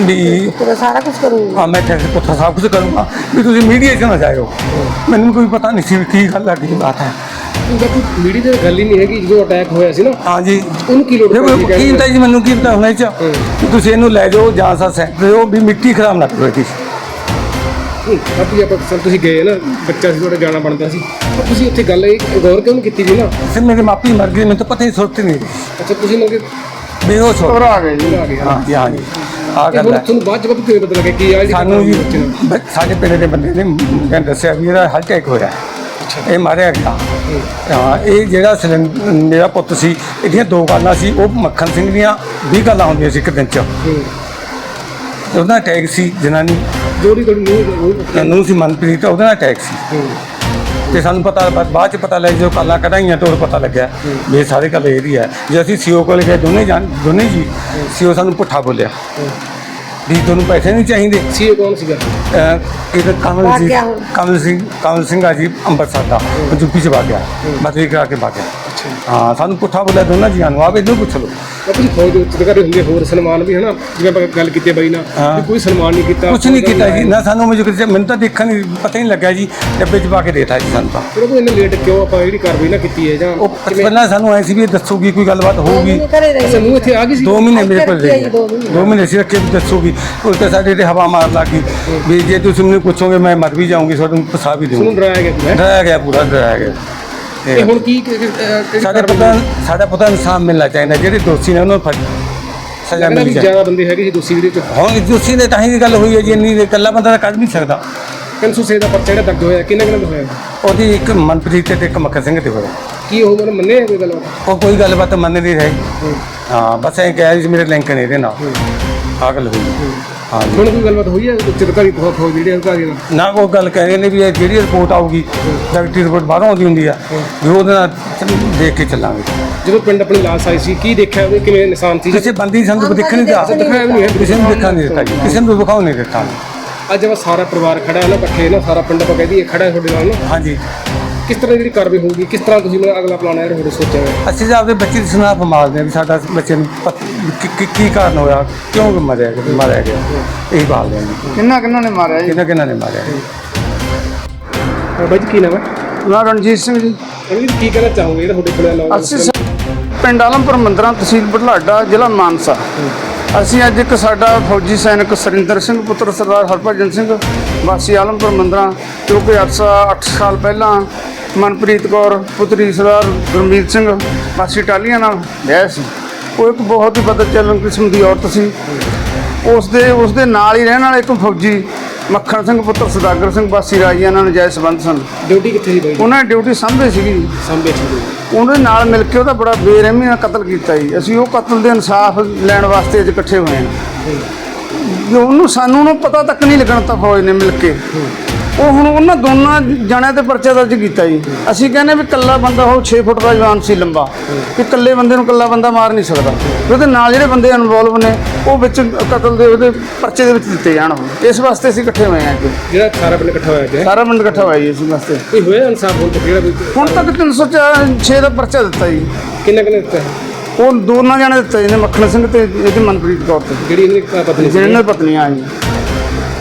ਵੀ ਤੇ ਸਾਰਾ ਕੁਝ ਕਰੂੰਗਾ। ਹਾਂ ਮੈਂ ਤੇਰੇ ਪੁੱਤਰ ਸਭ ਕੁਝ ਕਰੂੰਗਾ। ਵੀ ਤੁਸੀਂ ਮੀਡੀਆ 'ਚ ਨਾ ਜਾਇਓ? ਮੈਨੂੰ ਕੋਈ ਪਤਾ ਨਹੀਂ ਸੀ ਵੀ ਕੀ ਗੱਲ ਹੈ ਕੀ ਬਾਤ ਹੈ ਬਾਪੂ ਮੀਡੀਆ ਤੇ ਗੱਲ ਹੀ ਨਹੀਂ ਹੈਗੀ ਜਦੋਂ ਅਟੈਕ ਹੋਇਆ ਸੀ ਨਾ ਹਾਂਜੀ ਉਹਨੂੰ ਕੀ ਲੋੜ ਪਈ ਕੀ ਹੁੰਦਾ ਜੀ ਮੈਨੂੰ ਕੀ ਪਤਾ ਹੋਣਾ ਚ ਕਿ ਤੁਸੀਂ ਇਹਨੂੰ ਲੈ ਜਾਓ ਜਾਂ ਸਾ ਸੈਂਟਰ ਦਿਓ ਵੀ ਮਿੱਟੀ ਖਰਾਬ ਨਾ ਕਰੋ ਇਹਦੀ। ਜੀ ਆਪਾਂ ਸਰ ਤੁਸੀਂ ਗਏ ਨਾ ਬੱਚਾ ਸੀ ਤੁਹਾਡਾ ਜਾਣਾ ਬਣਦਾ ਸੀ। ਤੁਸੀਂ ਉੱਥੇ ਗੱਲ ਇਹ ਗੌਰ ਕਿਉਂ ਨਹੀਂ ਕੀਤੀ ਜੀ ਨਾ? ਫਿਰ ਮੇਰੇ ਮਾਪੀ ਮਰ ਗਏ ਮੈਨੂੰ ਤਾਂ ਪਤਾ ਹੀ ਸੁਰਤ ਨਹੀਂ। ਅੱਛਾ ਤੁਸੀਂ ਮੰਗੇ ਬੇਹੋਸ਼ ਹੋ ਘਬਰਾ ਗਏ ਜੀ। ਆ ਗਏ ਹਾਂ। ਜੀ ਹਾਂ ਜੀ। ਆ ਗੱਲ ਹੈ। ਤੁਹਾਨੂੰ ਬਾਅਦ ਚ ਬਾਪੂ ਕਿਵੇਂ ਪਤਾ ਲੱਗਿਆ ਕਿ ਆ ਸਾਨੂੰ? ਬ- ਸਾਡੇ ਪਿੰਡ ਦੇ ਬੰਦੇ ਨੇ ਦੱਸਿਆ ਵੀ ਇਹਦਾ ਹਾਰਟ ਅਟੈਕ ਹੋਇਆ। ਇਹ ਮਾਰਿਆ ਗਿਆ। ਹਾਂ। ਇਹ ਜਿਹੜਾ ਮੇਰਾ ਪੁੱਤ ਸੀ ਇਹਦੀਆਂ ਦੋ ਗੱਲਾਂ ਸੀ ਉਹ ਮੱਖਣ ਸਿੰਘ ਦੀਆਂ 20 ਗੱਲਾਂ ਹੁੰਦੀਆਂ ਸੀ ਇੱਕ ਦਿਨ ਚ। ਤੇ ਉਹਦਾ ਅਟੈਕ ਸੀ ਜਨਾਨੀ। ਜਿਹੜੀ ਤੁਹਾਡੀ ਨੂੰ? ਨੂੰ ਸੀ ਮਨਪ੍ਰੀਤ ਉਹਦਾ ਨਾਲ ਅਟੈਕ ਸੀ। ਤੇ ਸਾਨੂੰ ਪਤਾ ਬਾ- ਬਾਅਦ ਚ ਪਤਾ ਲੱਗ ਜੋ ਕਾਲਾਂ ਕਢਾਈਆਂ ਤੋਂ ਪਤਾ ਲੱਗਿਆ ਵੀ ਇਹ ਸਾਰੇ ਕੱਲ ਏਰੀਆ ਹੈ। ਜੇ ਅਸੀਂ ਸੀਓ ਕੋਲ ਗਏ ਦੋਨੇ ਜਾਨ ਦੋਨੇ ਜੀ ਸੀਓ ਸਾਨੂੰ ਪੁੱਠਾ ਬੋਲਿਆ। ਵੀ ਤੁਹਾਨੂੰ ਪੈਸੇ ਨਹੀਂ ਚਾਹੀਦੇ? ਸੀ ਕੌਣ ਸੀਗਾ? ਅਹ ਇਹ ਤਾਂ ਕਮਲ ਜੀ ਵਾਕਿਆ। ਕਮਲ ਸਿੰਘ ਕਮਲ ਸਿੰਘ ਆ ਜੀ ਅੰਮ੍ਰਿਤਸਰ ਦਾ। ਯੂਪੀ ਚ ਵਾਗਿਆ ਬਦਲੀ ਕਰਾ ਕੇ ਵਾਗਿਆ ਹਾਂ ਸਾਨੂੰ ਪੁੱਠਾ ਬੋਲਿਆ ਦੋਨਾਂ ਜੀਆਂ ਨੂੰ ਆਪ ਇਹਨੂੰ ਪੁੱਛ ਲਓ। ਬਾਪੂ ਜੀ ਫੌਜ ਦੇ ਉੱਚ ਅਧਿਕਾਰੀ ਹੁੰਦੇ ਹੋਰ ਸਨਮਾਨ ਵੀ ਹਨਾ ਜਿਵੇਂ ਆਪਾਂ ਗੱਲ ਕੀਤੀ ਬਾਈ ਨਾਲ। ਵੀ ਕੋਈ ਸਨਮਾਨ ਨਹੀਂ ਕੀਤਾ ਕੁਛ ਨਹੀਂ ਕੀਤਾ ਜੀ ਨਾ ਸਾਨੂੰ ਮੈਨੂੰ ਕਿਸੇ- ਮੈਨੂੰ ਤਾਂ ਦੇਖਣ ਨਹੀਂ ਪਤਾ ਹੀ ਨਹੀਂ ਲੱਗਿਆ ਜੀ ਡੱਬੇ ਚ ਪਾ ਕੇ ਦੇਤਾ ਜੀ ਸਾਨੂੰ ਤਾਂ। ਫਿਰ ਉਹ ਇੰਨੇ ਲੇਟ ਕਿਉਂ ਆਪਾਂ ਜਿਹੜੀ ਕਾਰਵਾਈ ਨਾ ਕੀਤੀ ਹੈ ਜਾਂ ਉਹ ਪਹਿਲਾਂ ਸਾਨੂੰ ਐ ਸੀ ਵੀ ਦੱਸੂਗੀ ਕੋਈ ਗੱਲਬਾਤ ਹੋਊਗੀ। ਘਰੇ ਰਹੀ ਅੱਛਾ ਨੂੰ ਇੱਥੇ ਆ ਗਈ ਸੀ? ਦੋ ਮਹੀਨੇ ਮੇਰੇ ਕੋਲ ਰਹੀ ਰੱਖੀ ਆ ਜੀ, ਦੋ ਮਹੀਨੇ। ਦੋ ਮਹੀਨੇ ਸੀ ਰੱਖੇ ਵੀ ਦੱਸੂਗੀ। ਉਹ ਤੇ ਸਾਡੇ ਤੇ ਹਵਾ ਮਾਰ ਲੱਗੀ ਵੀ ਜੇ ਤੁਸੀਂ ਮੈਨੂੰ ਪੁੱਛੋਗੇ ਮੈਂ ਮਰ ਵੀ ਜਾਊਂਗੀ ਤੁਹਾਨੂੰ ਫਸਾ ਵੀ ਦੇਵਾਂਗੀ। ਡਰਾਇਆ ਗਿਆ ਸੀ ਹੈਂ? ਡਰਾਇਆ ਗਿਆ ਪੂਰਾ ਡਰਾਇਆ ਗਿਆ। ਤੇ ਹੁਣ ਕੀ ਸਾਡੇ ਪਤਾ ਸਾਡਾ ਪਤਾ ਮਿਲਣਾ ਚਾਹੀਦਾ ਜਿਹੜੇ ਦੋਸ਼ੀ ਨੇ ਉਹਨਾਂ ਨੂੰ ਫੜ- ਸਜ਼ਾ ਮਿਲਣੀ ਚਾਹੀਦੀ। ਜ਼ਿਆਦਾ ਬੰਦੇ ਹੈਗੇ ਸੀ ਦੋਸ਼ੀ ਜਿਹੜੇ ਚ। ਹੁਣ ਦੋਸ਼ੀ ਨੇ ਤਾਂ ਹੀ ਗੱਲ ਹੋਈ ਹੈ ਜੀ ਇੰਨੀ ਇਕੱਲਾ ਬੰਦਾ ਤਾਂ ਕੱਢ ਨਹੀਂ ਸਕਦਾ। 306 ਦਾ ਪਰਚਾ ਜਿਹੜਾ ਦਰਜ ਹੋਇਆ ਕਿੰਨੇ ਕਿੰਨੇ ਹੋਇਆ? ਉਹਦੀ ਇੱਕ ਮਨਪ੍ਰੀਤ ਤੇ ਇੱਕ ਮੱਖਣ ਸਿੰਘ ਤੇ ਹੋਇਆ ਕੀ ਉਹ ਮਨ ਮੰਨੇ ਕੋਈ ਗੱਲਬਾਤ? ਉਹ ਕੋਈ ਗੱਲਬਾਤ ਮੰਨ ਨਹੀਂ ਰਹੀ। ਹਾਂ। ਬਸ ਐਂ ਕਹਿਆ ਜੀ ਮੇਰੇ ਲਿੰਕ ਨੇ ਇਹਦੇ ਨਾਲ। ਗੱਲ ਹੋਈ। ਹਾਂ ਜੀ ਹੁਣ ਕੋਈ ਗੱਲਬਾਤ ਹੋਈ ਹੈ? ਉੱਚ ਅਧਿਕਾਰੀ ਤੋਂ ਫੌਜ ਜਿਹੜੇ ਅਧਿਕਾਰੀ ਨਾਲ ਨਾ ਕੋਈ ਗੱਲ ਕਹਿ ਰਹੇ ਨੇ ਵੀ ਇਹ ਜਿਹੜੀ ਰਿਪੋਰਟ ਆਊਗੀ ਡਾਕਟਰੀ ਰਿਪੋਰਟ ਬਾਹਰੋਂ ਆਉਂਦੀ ਹੁੰਦੀ ਆ ਵੀ ਉਹਦੇ ਨਾਲ ਦੇਖ ਕੇ ਚੱਲਾਂਗੇ। ਜਦੋਂ ਪਿੰਡ ਆਪਣੀ ਲਾਸ਼ ਆਈ ਸੀ ਕੀ ਦੇਖਿਆ ਉਹ ਕਿਵੇਂ ਨਿਸ਼ਾਨ ਸੀ? ਕਿਸੇ ਬੰਦੀ ਸਾਨੂੰ ਦੇਖਣ ਨਹੀਂ ਦਿੱਤਾ ਦਿਖਾਇਆ ਵੀ ਨਹੀਂ ਹੈ ਕਿਸੇ ਨੂੰ ਦੇਖਣ ਨਹੀਂ ਦਿੱਤਾ ਜੀ। ਕਿਸੇ ਨੂੰ ਦਿਖਾਉਣ ਨਹੀਂ ਦਿੱਤਾ। ਅੱਜ ਆਪਾਂ ਸਾਰਾ ਪਰਿਵਾਰ ਖੜਾ ਹੈ ਨਾ ਇਕੱਠੇ ਨਾ ਸਾਰਾ ਪਿੰਡ ਆਪਾਂ ਕਹਿ ਦਈਏ ਖੜਾ ਹੈ ਤੁਹਾਡੇ ਨਾਲ ਨਾ। ਹਾਂਜੀ। ਕਿਸ ਤਰ੍ਹਾਂ ਦੀ ਜਿਹੜੀ ਕਾਰਵਾਈ ਹੋਊਗੀ? ਕਿਸ ਤਰ੍ਹਾਂ ਤੁਸੀਂ ਮੇਰਾ ਅਗਲਾ ਪਲਾਨ ਹੈ ਤੁਹਾਡੇ ਸੋਚਿਆ ਹੋਇਆ? ਅਸੀਂ ਤਾਂ ਆਪਦੇ ਬੱਚੇ ਦੀ ਸੁਨਾਖ ਮਾਰਦੇ ਆ ਵੀ ਸਾਡਾ ਬੱਚੇ ਨੂੰ ਪਤ- ਕੀ- ਕੀ- ਕੀ ਕਾਰਨ ਹੋਇਆ? ਕਿਉਂ ਮਰਿਆ ਗਿਆ? ਮਾਰਿਆ ਗਿਆ। ਇਹੀ ਆ ਜੀ। ਕਿੰਨਾ ਕਿੰਨਾ ਨੇ ਮਾਰਿਆ ਕਿਹਨਾਂ ਕਿਹਨਾਂ ਨੇ ਮਾਰਿਆ ਬਾਈ ਜੀ ਕੀ ਨਾਮ ਹੈ? ਨਾ ਰਣਜੀਤ ਸਿੰਘ ਜੀ। ਅਗਲੀ ਕੀ ਕਹਿਣਾ ਚਾਹੋਗੇ ਜਿਹੜਾ ਤੁਹਾਡੇ ਕੋਲ ਅਸੀਂ ਸ- ਪਿੰਡ ਆਲਮਪੁਰ ਮੰਦਰਾਂ ਤਹਿਸੀਲ ਬਢਲਾਡਾ ਜ਼ਿਲ੍ਹਾ ਮਾਨਸਾ। ਅਸੀਂ ਅੱਜ ਇੱਕ ਸਾਡਾ ਫੌਜੀ ਸੈਨਿਕ ਸਰਿੰਦਰ ਸਿੰਘ ਪੁੱਤਰ ਸਰਦਾਰ ਹਰਭਜਨ ਸਿੰਘ ਵਾਸੀ ਆਲਮਪੁਰ ਮੰਦਰਾਂ ਜੋ ਕਿ 8 8 ਸਾਲ ਪਹਿਲਾਂ ਮਨਪ੍ਰੀਤ ਕੌਰ ਪੁੱਤਰੀ ਸਰਦਾਰ ਗੁਰਮੀਤ ਸਿੰਘ ਵਾਸੀ ਟਾਲੀਆਂ ਨਾਲ। ਵਿਆਹ ਸੀ ਉਹ ਇੱਕ ਬਹੁਤ ਹੀ ਬਦਲ ਚੱਲਣ ਕਿਸਮ ਦੀ ਔਰਤ ਸੀ। ਉਸ ਦੇ ਉਸ ਦੇ ਨਾਲ ਹੀ ਰਹਿਣ ਵਾਲਾ ਇੱਕ ਫੌਜੀ ਮੱਖਣ ਸਿੰਘ ਪੁੱਤਰ ਸਦਾਗਰ ਸਿੰਘ ਵਾਸੀ ਰਾਜੀਆਂ ਨਾਲ ਨਜਾਇਜ਼ ਸੰਬੰਧ ਸਨ। ਡਿਊਟੀ ਕਿੱਥੇ ਸੀ ਬਾਈ ਉਹਨਾਂ ਦੀ ਡਿਊਟੀ ਸਾਂਭੇ ਸੀਗੀ। ਸਾਂਭੇ ਸੀ ਉਹਦੇ ਨਾਲ ਮਿਲ ਕੇ ਉਹਦਾ ਬੜਾ ਬੇਰਹਿਮੀ ਨਾਲ ਕਤਲ ਕੀਤਾ ਜੀ। ਅਸੀਂ ਉਹ ਕਤਲ ਦੇ ਇਨਸਾਫ ਲੈਣ ਵਾਸਤੇ ਅੱਜ ਇਕੱਠੇ ਹੋਏ ਹਾਂ। ਜੋ ਉਹਨੂੰ ਸਾਨੂੰ ਨੂੰ ਪਤਾ ਤੱਕ ਨਹੀਂ ਲੱਗਣ ਤਾਂ ਫੌਜ ਨੇ ਮਿਲ ਕੇ। ਉਹ ਹੁਣ ਉਹਨਾਂ ਦੋਨਾਂ ਜਣਿਆਂ ਤੇ ਪਰਚਾ ਦਰਜ ਕੀਤਾ ਜੀ। ਅਸੀਂ ਕਹਿੰਦੇ ਵੀ ਕੱਲਾ ਬੰਦਾ ਉਹ 6 ਫੁੱਟ ਦਾ ਜਵਾਨ ਸੀ ਲੰਬਾ। ਕਿ ਕੱਲੇ ਬੰਦੇ ਨੂੰ ਕੱਲਾ ਬੰਦਾ ਮਾਰ ਨਹੀਂ ਸਕਦਾ। ਉਹਦੇ ਨਾਲ ਜਿਹੜੇ ਬੰਦੇ ਇਨਵੋਲਵ ਨੇ ਉਹ ਵਿੱਚ ਕਤਲ ਦੇ ਉਹਦੇ ਪਰਚੇ ਦੇ ਵਿੱਚ ਦਿੱਤੇ ਜਾਣ ਹੁਣ। ਇਸ ਵਾਸਤੇ ਅਸੀਂ ਇਕੱਠੇ ਹੋਏ ਹਾਂ ਅੱਜ ਜਿਹੜਾ ਸਾਰਾ ਪਿੰਡ ਇਕੱਠਾ ਹੋਇਆ ਗਿਆ। ਸਾਰਾ ਪਿੰਡ ਇਕੱਠਾ ਹੋਇਆ ਜੀ ਇਸ ਵਾਸਤੇ। ਕੋਈ ਹੋਇਆ ਇਨਸਾਫ ਹੁਣ ਤੱਕ ਜਿਹੜਾ ਹੁਣ ਤੱਕ 306 ਦਾ ਪਰਚਾ ਦਿੱਤਾ ਜੀ। ਕਿੰਨਾ ਕਿੰਨਾ ਦਿੱਤਾ? ਹੈ? ਉਹ ਦੋਨਾਂ ਜਣੇ ਦਿੱਤੇ ਨੇ ਮੱਖਣ ਸਿੰਘ ਤੇ ਇਹਦੀ ਮਨਪ੍ਰੀਤ ਕੌਰ ਤੇ। ਜਿਹੜੀ ਇਹਦੀ ਪਤਨੀ ਸੀ। ਜਿਹਨਾਂ ਦੀ ਪਤਨੀਆਂ ਆਈ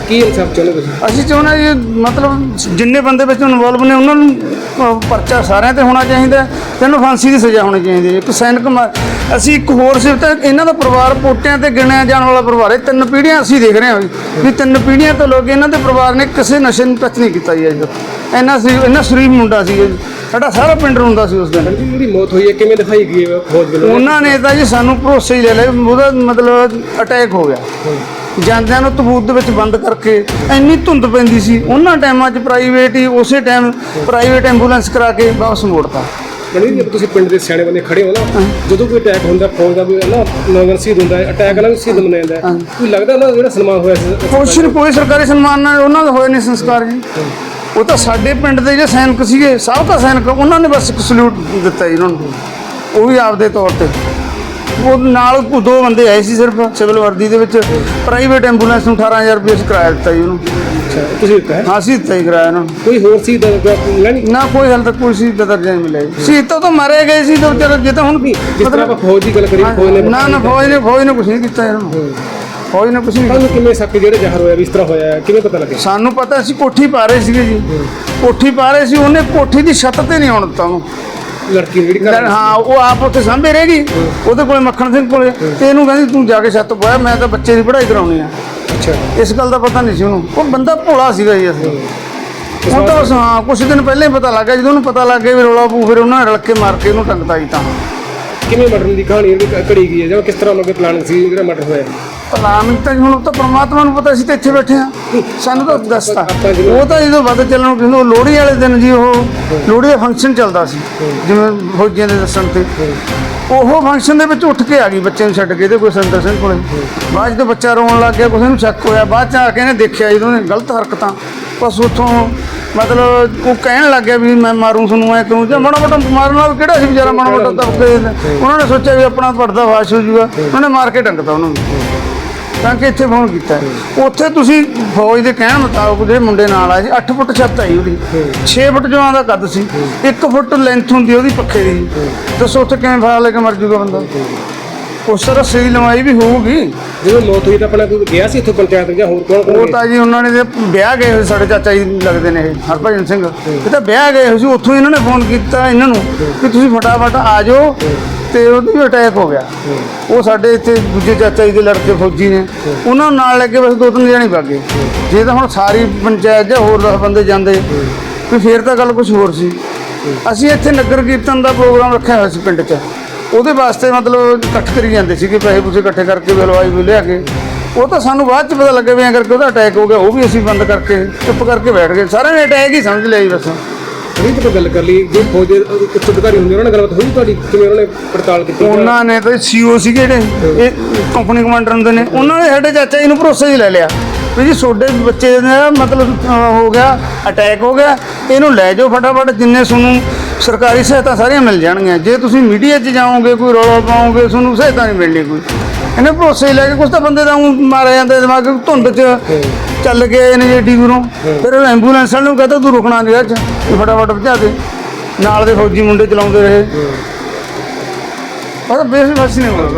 ਕੀ ਇਨਸਾਫ ਚਾਹੁੰਦੇ ਤੁਸੀਂ ਅਸੀਂ ਚਾਹੁੰਦੇ ਹਾਂ ਜੀ ਮਤਲਬ ਜਿੰਨੇ ਬੰਦੇ ਵਿੱਚ ਇਨਵੋਲਵ ਨੇ ਉਹਨਾਂ ਨੂੰ ਅਹ, ਪਰਚਾ ਸਾਰਿਆਂ ਤੇ ਹੋਣਾ ਚਾਹੀਦਾ ਤੇ ਇਹਨੂੰ ਫਾਂਸੀ ਦੀ ਸਜ਼ਾ ਹੋਣੀ ਚਾਹੀਦੀ ਹੈ। ਇੱਕ ਸੈਨਿਕ ਮਾ- ਅਸੀਂ ਇੱਕ ਹੋਰ ਸਿਫਤ ਹੈ, ਇਹਨਾਂ ਦਾ ਪਰਿਵਾਰ ਪੋਟਿਆਂ ਤੇ ਗਿਣਿਆ ਜਾਣ ਵਾਲਾ ਪਰਿਵਾਰ ਹੈ। ਤਿੰਨ ਪੀੜ੍ਹੀਆਂ ਅਸੀਂ ਦੇਖ ਰਹੇ ਹਾਂ ਵੀ ਵੀ ਤਿੰਨ ਪੀੜ੍ਹੀਆਂ ਤੋਂ ਲੋਕ ਇਹਨਾਂ ਦੇ ਪਰਿਵਾਰ ਨੇ ਕਿਸੇ ਨਸ਼ੇ ਨੂੰ ਟੱਚ ਨਹੀਂ ਕੀਤਾ ਜੀ ਅਜੇ ਤੱਕ। ਇੰਨਾ ਸੀ ਇੰਨਾ ਸ਼ਰੀਫ ਮੁੰਡਾ ਸੀ ਜੀ। ਸਾਡਾ ਸਾਰਾ ਪਿੰਡ ਰੋਂਦਾ ਸੀ ਉਸ ਦਿਨ। ਜਿਹੜੀ ਮੌਤ ਹੋਈ ਹੈ ਕਿਵੇਂ ਦਿਖਾਈ ਗਈ ਹੈ ਫੌਜ ਵੱਲੋਂ? ਉਹਨਾਂ ਨੇ ਤਾਂ ਜੀ ਸਾਨੂੰ ਭਰੋਸੇ ਹੀ ਲੈ ਲਿਆ ਵੀ ਉਹਦਾ ਮਤਲਬ ਅਟੈਕ ਹੋ ਗਿਆ। ਜਾਂਦਿਆਂ ਨੂੰ ਤਬੂਤ ਦੇ ਵਿੱਚ ਬੰਦ ਕਰਕੇ ਇੰਨੀ ਧੁੰਦ ਪੈਂਦੀ ਸੀ ਉਹਨਾਂ ਟਾਈਮਾਂ 'ਚ ਪ੍ਰਾਈਵੇਟ ਹੀ ਉਸੇ ਟਾਈਮ ਪ੍ਰਾਈਵੇਟ ਐਂਬੂਲੈਂਸ ਕਰਾ ਕੇ ਵਾਪਸ ਮੋੜਤਾ। ਬਣੀ ਜੇ ਤੁਸੀਂ ਪਿੰਡ ਦੇ ਸਿਆਣੇ ਬੰਦੇ ਖੜੇ ਹੋ ਨਾ ਜਦੋਂ ਕੋਈ ਅਟੈਕ ਹੁੰਦਾ ਫੌਜ ਦਾ ਕੋਈ ਨਾ ਨੌਜਵਾਨ ਸ਼ਹੀਦ ਹੁੰਦਾ ਹੈ ਅਟੈਕ ਵਾਲਾ ਵੀ ਸ਼ਹੀਦ ਮਨਾਇਆ ਜਾਂਦਾ ਕੋਈ ਲੱਗਦਾ ਨਾ ਜਿਹੜਾ ਸਨਮਾਨ ਹੋਇਆ ਸੀ? ਕੁਛ ਨੀ, ਕੋਈ ਸਰਕਾਰੀ ਸਨਮਾਨ ਨਾਲ ਉਹਨਾਂ ਦਾ ਹੋਏ ਨਹੀਂ ਸੰਸਕਾਰ ਜੀ। ਉਹ ਤਾਂ ਸਾਡੇ ਪਿੰਡ ਦੇ ਜਿਹੜੇ ਸੈਨਿਕ ਸੀਗੇ ਸਾਬਕਾ ਸੈਨਿਕ ਉਹਨਾਂ ਨੇ ਬਸ ਇੱਕ ਸਲੂਟ ਦਿੱਤਾ ਜੀ ਉਹਨਾਂ ਨੂੰ। ਉਹ ਵੀ ਆਪਦੇ ਤੌਰ ਤੇ। ਉਹ ਨਾਲ ਦੋ ਬੰਦੇ ਆਏ ਸੀ ਸਿਰਫ ਸਿਵਲ ਵਰਦੀ ਦੇ ਵਿੱਚ ਪ੍ਰਾਈਵੇਟ ਐਂਬੂਲੈਂਸ ਨੂੰ 18000 ਰੁਪਏ ਕਿਰਾਇਆ ਦਿੱਤਾ ਜੀ ਉਹਨੂੰ। ਅੱਛਾ ਤੁਸੀਂ ਦਿੱਤਾ ਹੈ? ਹਾਂ ਅਸੀਂ ਦਿੱਤਾ ਹੀ ਕਿਰਾਇਆ ਉਹਨਾਂ। ਨੂੰ ਕੋਈ ਹੋਰ ਸੀ ਦਾ ਮਿਲਿਆ ਨਹੀਂ? ਨਾ ਕੋਈ ਹਾਲ ਤੱਕ ਕੋਈ ਸੀ ਦਰਜਾ ਨਹੀਂ ਮਿਲਿਆ ਜੀ। ਸੀ ਤਾਂ ਤਾਂ ਮਾਰੇ ਗਏ ਸੀ ਤਾਂ ਵਿਚਾਰੇ ਜੇ ਤਾਂ ਹੁਣ ਵੀ ਜਿਸ ਤਰ੍ਹਾਂ ਆਪਾਂ ਫੌਜ ਦੀ ਗੱਲ ਕਰੀ ਫੌਜ ਨੇ ਨਾ ਨਾ ਫੌਜ ਨੇ ਫੌਜ ਨੇ ਕੁਝ ਨਹੀਂ ਕੀਤਾ ਇਹਨਾਂ ਨੂੰ ਫੌਜ ਨੇ ਕੁਝ ਨਹੀਂ ਤੁਹਾਨੂੰ ਕਿਵੇਂ ਸ਼ੱਕ ਜਿਹੜੇ ਜ਼ਹਿਰ ਹੋਇਆ ਵੀ ਇਸ ਤਰ੍ਹਾਂ ਹੋਇਆ ਕਿਵੇਂ ਪਤਾ ਲੱਗਿਆ? ਸਾਨੂੰ ਪਤਾ ਸੀ ਕੋਠੀ ਪਾ ਰਹੇ ਸੀਗੇ ਜੀ। ਕੋਠੀ ਪਾ ਰਹੇ ਸੀ ਉਹਨੇ ਕੋਠੀ ਦੀ ਛੱਤ ਤੇ ਨਹੀਂ ਆਉਣ ਦਿੱਤਾ ਉਹਨੂੰ। ਲੜਕੀ ਜਿਹੜੀ ਘਰ ਹਾਂ ਉਹ ਆਪ ਉੱਥੇ ਸਾਂਭੇ ਰਹੇਗੀ ਉਹਦੇ ਕੋਲੇ ਮੱਖਣ ਸਿੰਘ ਕੋਲੇ। ਤੇ ਇਹਨੂੰ ਕਹਿੰਦੀ ਤੂੰ ਜਾ ਕੇ ਛੱਤ ਪਾਇਆ ਮੈਂ ਤਾਂ ਬੱਚੇ ਦੀ ਪੜ੍ਹਾਈ ਕਰਾਉਣੀ ਆ। ਅੱਛਾ ਇਸ ਗੱਲ ਦਾ ਪਤਾ ਨਹੀਂ ਸੀ ਉਹਨੂੰ। ਉਹ ਬੰਦਾ ਭੋਲਾ ਸੀਗਾ ਜੀ ਅਸੀਂ ਉਹ ਤਾਂ ਹਾਂ ਕੁਝ ਦਿਨ ਪਹਿਲਾਂ ਹੀ ਪਤਾ ਲੱਗ ਗਿਆ। ਜਦੋਂ ਉਹਨੂੰ ਪਤਾ ਲੱਗ ਗਿਆ ਵੀ ਰੌਲਾ ਪੂ ਫਿਰ ਉਹਨਾਂ ਨੇ ਰਲ ਕੇ ਮਾਰ ਕੇ ਉਹਨੂੰ ਟੰਗਤਾ ਜੀ ਤਾਂ। ਕਿਵੇਂ ਮਰਡਰ ਦੀ ਕਹਾਣੀ ਜਿਹੜੀ ਘੜੀ ਗਈ ਹੈ? ਜਾਂ ਕਿਸ ਤਰ੍ਹਾਂ ਉਹਨਾਂ ਪਲਾਨ ਸੀ ਜਿਹੜਾ ਮਰਡਰ ਹੋਇਆ? ਪਲਾਨ ਤਾਂ ਹੁਣ ਉਹ ਤਾਂ ਪ੍ਰਮਾਤਮਾ ਨੂੰ ਪਤਾ ਸੀ ਤੇ ਇੱਥੇ ਬੈਠੇ ਆ ਸਾਨੂੰ ਤਾਂ ਦੱਸਤਾ। ਉਹ ਤਾਂ ਜਦੋਂ ਵੱਧ ਚੱਲਣ ਉਹ ਲੋਹੜੀ ਵਾਲੇ ਦਿਨ ਜੀ ਉਹ ਲੋਹੜੀ ਦਾ ਫੰਕਸ਼ਨ ਚੱਲਦਾ ਸੀ। ਜਿਵੇਂ ਫੌਜੀਆਂ ਦੇ ਦੱਸਣ ਤੇ। ਉਹ ਫੰਕਸ਼ਨ ਦੇ ਵਿੱਚ ਉੱਠ ਕੇ ਆ ਗਈ ਬੱਚੇ ਨੂੰ ਛੱਡ ਕੇ ਤੇ ਕੋਈ ਸੰਦਰ ਸਿੰਘ ਕੋਲੇ। ਬਾਅਦ 'ਚ ਜਦੋਂ ਬੱਚਾ ਰੋਣ ਲੱਗ ਗਿਆ, ਕਿਸੇ ਨੂੰ ਸ਼ੱਕ ਹੋਇਆ। ਬਾਅਦ ਚ ਆ ਕੇ ਇਹਨੇ ਦੇਖਿਆ ਜਦੋਂ ਨੇ ਗਲਤ ਹਰਕਤਾਂ। ਬਸ ਉੱਥੋਂ ਮਤਲਬ ਉਹ ਕਹਿਣ ਲੱਗ ਗਿਆ ਵੀ ਮੈਂ ਮਾਰੂ ਤੁਹਾਨੂੰ, ਐ ਕਿਉਂ ਜਾਂ ਮਾੜਾ ਮੋਟਾ ਮਾਰਨ ਨਾਲ ਕਿਹੜਾ ਸੀ ਵਿਚਾਰਾ ਮਾੜਾ ਮੋਟਾ ਦਬਕੇ ਉਹਨਾਂ ਨੇ ਸੋਚਿਆ ਵੀ ਆਪਣਾ ਪਰਦਾ ਵਾਸ਼ ਹੋ ਜੂਗਾ ਉਹਨੇ ਮਾਰ ਕੇ ਡੰਗਤਾ ਨੂੰ ਤਾਂ ਕਿ ਇੱਥੇ ਫੋਨ ਕੀਤਾ ਉੱਥੇ ਤੁਸੀਂ ਫੌਜ ਦੇ ਕਹਿਣ ਮੁਤਾਬਕ ਜਿਹੜੇ ਮੁੰਡੇ ਨਾਲ ਆਏ ਸੀ 8 ਫੁੱਟ ਛੱਤ ਆਈ ਉਹਦੀ। 6 ਫੁੱਟ ਜਵਾਂ ਦਾ ਕੱਦ ਸੀ 1 ਫੁੱਟ ਲੈਂਥ ਹੁੰਦੀ ਉਹਦੀ ਪੱਖੇ ਦੀ। ਦੱਸੋ ਉੱਥੇ ਕਿਵੇਂ ਫਾਲ ਲੈ ਕੇ ਮਰ ਜੂਗਾ ਬੰਦਾ? ਉਸ ਤਰ੍ਹਾਂ ਸਹੀ ਲਵਾਈ ਵੀ ਹੋਊਗੀ। ਜਦੋਂ ਮੌਤ ਹੋਈ ਤਾਂ ਆਪਣਾ ਕੋਈ ਗਿਆ ਸੀ ਇੱਥੋਂ ਪੰਚਾਇਤ ਜਾਂ ਹੋਰ ਕੌਣ ਕੌਣ ਉਹ? ਤਾਂ ਜੀ ਉਹਨਾਂ ਨੇ ਵਿਆਹ ਗਏ ਹੋਏ ਸਾਡੇ ਚਾਚਾ ਜੀ ਲੱਗਦੇ ਨੇ ਇਹ ਹਰਭਜਨ ਸਿੰਘ। ਇਹ ਤਾਂ ਵਿਆਹ ਗਏ ਹੋਏ ਸੀ ਉੱਥੋਂ ਇਹਨਾਂ ਨੇ ਫੋਨ ਕੀਤਾ ਇਹਨਾਂ ਨੂੰ ਕਿ ਤੁਸੀਂ ਫਟਾਫਟ ਆ ਜਾਓ। ਤੇ ਉਹਦੀ ਅਟੈਕ ਹੋ ਗਿਆ। ਉਹ ਸਾਡੇ ਇੱਥੇ ਦੂਜੇ ਚਾਚਾ ਜੀ ਦੇ ਲੜਕੇ ਫੌਜੀ ਨੇ। ਉਹਨਾਂ ਨਾਲ ਲੈ ਕੇ ਬਸ ਦੋ ਤਿੰਨ ਜਣੇ ਭਾਗੇ ਜੇ ਤਾਂ ਹੁਣ ਸਾਰੀ ਪੰਚਾਇਤ ਜਾਂ ਹੋਰ ਦਸ ਬੰਦੇ ਜਾਂਦੇ ਵੀ ਫੇਰ ਤਾਂ ਗੱਲ ਕੁਝ ਹੋਰ ਸੀ। ਅਸੀਂ ਇੱਥੇ ਨਗਰ ਕੀਰਤਨ ਦਾ ਪ੍ਰੋਗਰਾਮ ਰੱਖਿਆ ਹੋਇਆ ਸੀ ਪਿੰਡ 'ਚ। ਉਹਦੇ ਵਾਸਤੇ ਮਤਲਬ ਇਕੱਠ ਕਰੀ ਜਾਂਦੇ ਸੀ ਕਿ ਪੈਸੇ ਪੂਸੇ ਇਕੱਠੇ ਕਰਕੇ ਵੀ ਹਲਵਾਈ ਵੀ ਲਿਆ ਕੇ। ਉਹ ਤਾਂ ਸਾਨੂੰ ਬਾਅਦ ਚ ਪਤਾ ਲੱਗਿਆ ਵੀ ਐਂ ਕਰਕੇ ਉਹਦਾ ਅਟੈਕ ਹੋ ਗਿਆ ਉਹ ਵੀ ਅਸੀਂ ਬੰਦ ਕਰਕੇ ਚੁੱਪ ਕਰਕੇ ਬੈਠ ਗਏ। ਸਾਰਿਆਂ ਨੇ ਅਟੈਕ ਹੀ ਸਮਝ ਲਿਆ ਜੀ ਬਸ। ਨਹੀਂ ਤਾਂ ਗੱਲ ਕਰ ਲਈ ਜੇ ਫੌਜ ਦੇ ਉੱਚ ਅਧਿਕਾਰੀ ਹੁੰਦੇ ਉਹਨਾਂ ਨਾਲ ਗੱਲਬਾਤ ਹੋਈ ਤੁਹਾਡੀ? ਕਿਵੇਂ ਉਹਨਾਂ ਨੇ ਪੜਤਾਲ ਕੀਤੀ? ਉਹਨਾਂ ਨੇ ਤਾਂ ਸੀਓ ਸੀਗੇ ਜਿਹੜੇ ਇਹ ਕੰਪਨੀ ਕਮਾਂਡਰ ਹੁੰਦੇ ਨੇ ਉਹਨਾਂ ਨੇ ਸਾਡੇ ਚਾਚਾ ਜੀ ਨੂੰ ਭਰੋਸੇ 'ਚ ਲੈ ਲਿਆ। ਵੀ ਜੀ ਤੁਹਾਡੇ ਬੱਚੇ ਦਾ ਮਤਲਬ ਹੋ ਗਿਆ ਅਟੈਕ ਹੋ ਗਿਆ ਇਹਨੂੰ ਲੈ ਜਾਓ ਫਟਾਫਟ ਜਿੰਨੇ ਤੁਹਾਨੂੰ ਸਰਕਾਰੀ ਸਹਾਇਤਾ ਸਾਰੀਆਂ ਮਿਲ ਜਾਣਗੀਆਂ। ਜੇ ਤੁਸੀਂ ਮੀਡੀਆ 'ਚ ਜਾਓਗੇ ਕੋਈ ਰੌਲਾ ਪਾਓਗੇ ਤੁਹਾਨੂੰ ਸਹਾਇਤਾ ਨਹੀਂ ਮਿਲਣੀ ਕੋਈ। ਇਹਨੇ ਭਰੋਸੇ ਲੈ ਕੇ ਕੁਛ ਤਾਂ ਬੰਦੇ ਦਾ ਮਾਰਿਆ ਜਾਂਦਾ ਦਿਮਾਗ ਧੁੰਦ 'ਚ ਚੱਲ ਕੇ ਇਹਨੇ ਜੇ ਟੀਵੀ ਫਿਰ ਐਂਬੂਲੈਂਸ ਵਾਲੇ ਨੂੰ ਕਹਤਾ ਤੂੰ ਰੁਕਣਾ ਨਹੀਂ ਅੱਜ ਫਟਾਫਟ ਭਜਾ ਦੇ। ਨਾਲ ਦੇ ਫੌਜੀ ਮੁੰਡੇ ਚਲਾਉਂਦੇ ਰਹੇ। ਪਰ ਬੇਸ ਬਸ ਨਹੀਂ ਹੋਗਾ